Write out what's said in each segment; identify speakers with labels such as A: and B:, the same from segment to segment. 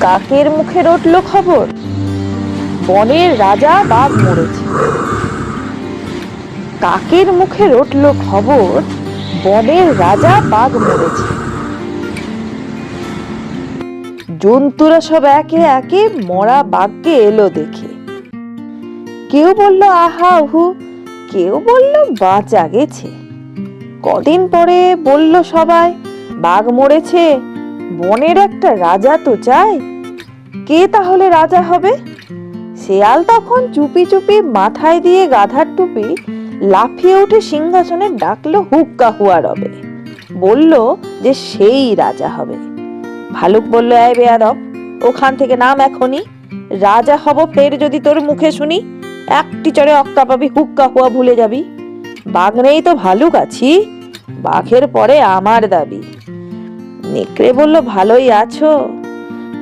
A: কাকের মুখে রটল খবর? বনের রাজা বাঘ মরেছে। কাকের মুখে রটল খবর? বনের রাজা বাঘ মরেছে। জন্তুরা সব একে একে মরা বাঘকে এলো দেখে। কেউ বলল, আহা, উহু। কেউ বলল, বাঁচা গেছে। কদিন পরে বলল সবাই, বাঘ মরেছে, বনের একটা রাজা তো চাই। কে তাহলে রাজা হবে? শেয়াল তখন চুপি চুপি মাথায় দিয়ে গাধার টুপি লাফিয়ে উঠে সিংহাসনে ডাকলো, হুক্কা হুয়া রবে। বলল যে, সেই রাজা হবে। ভালুক বলল, এই বেয়াদব, ওখান থেকে নাম এখনই। রাজা হব ফের যদি তোর মুখে শুনি, একটি চড়ে অক্কা পাবি, হুক্কা হুয়া ভুলে যাবি। বাঘ নেই তো ভালুক আছি, বাঘের পরে আমার দাবি। নেকড়ে বলল, ভালোই আছো।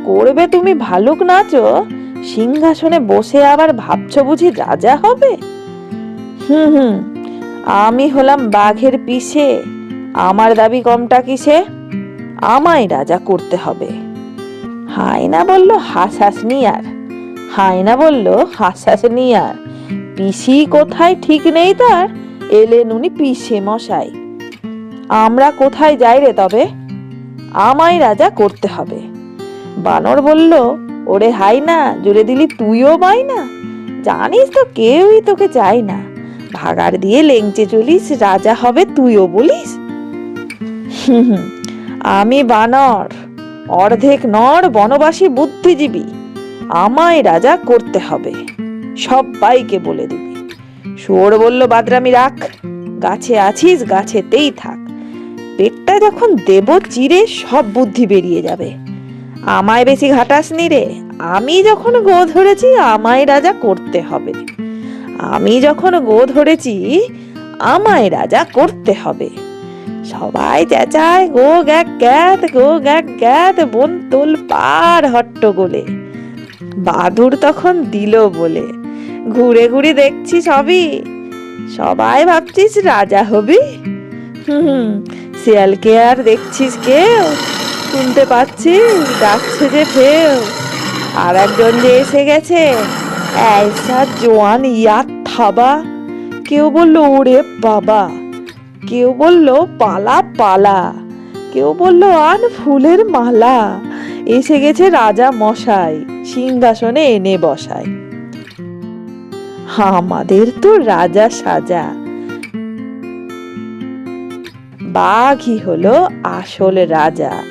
A: করবে তুমি ভালুক নাচো, সিংহাসনে বসে আবার ভাবছ বুঝি রাজা হবে? হুম হুম, আমি হলাম বাঘের পিছে আমার দাবি কমটা কিসে? আমায় রাজা করতে হবে। হায়না বলল হাসাস নিয়ার। হায়না বলল হাসাস নিয়ার। পিসি কোথায় ঠিক নেই তার? এলেন উনি পিসে মশাই। আমরা কোথায় যাই রে তবে? আমায় রাজা করতে হবে। বানর বলল ওরে হাই না জুড়ে দিলি তুইও বাই না জানিস তো কেউই তোকে চাই না। ভাগার দিয়ে লেংচে চলিস রাজা হবে তুইও বলিস? হুম হুম, আমি বানর, অর্ধেক নর বনবাসী বুদ্ধিজীবী, আমায় রাজা করতে হবে সবাইকে বলে দিবি। শুয়োর বলল, বাদরামি, রাখ, গাছে আছিস, গাছেতেই থাক। পেটটা যখন দেব চিরে সব বুদ্ধি বেরিয়ে যাবে। আমায় বেশি ঘাটাসনি রে, আমি যখন গো ধরেছি, আমায় রাজা করতে হবে। আমি যখন গো ধরেছি, আমায় রাজা করতে হবে। সবাই চেঁচায়, গো গ্যাক গ্যাত, গো গ্যাক গ্যাত বন তোল পার হট্টগোলে বাদুর তখন দিল বলে, ঘুরে ঘুরে দেখছি সবই। সবাই ভাবছিস রাজা হবি? হুম, শিয়ালকে আর দেখছিস কেউ? শুনতে পাচ্ছিস, ডাকছে যে ফেউ আর একজন যে এসে গেছে ऐसा জোয়ান ইয়া থাবা। কেউ বলল, ওরে বাবা। কেউ বলল, পালা পালা। কেউ বলল, আন ফুলের মালা। এসে গেছে রাজা মশাই, সিংহাসনে এনে বসায়। আমাদের তো রাজা সাজা। বাঘই হলো আসল রাজা।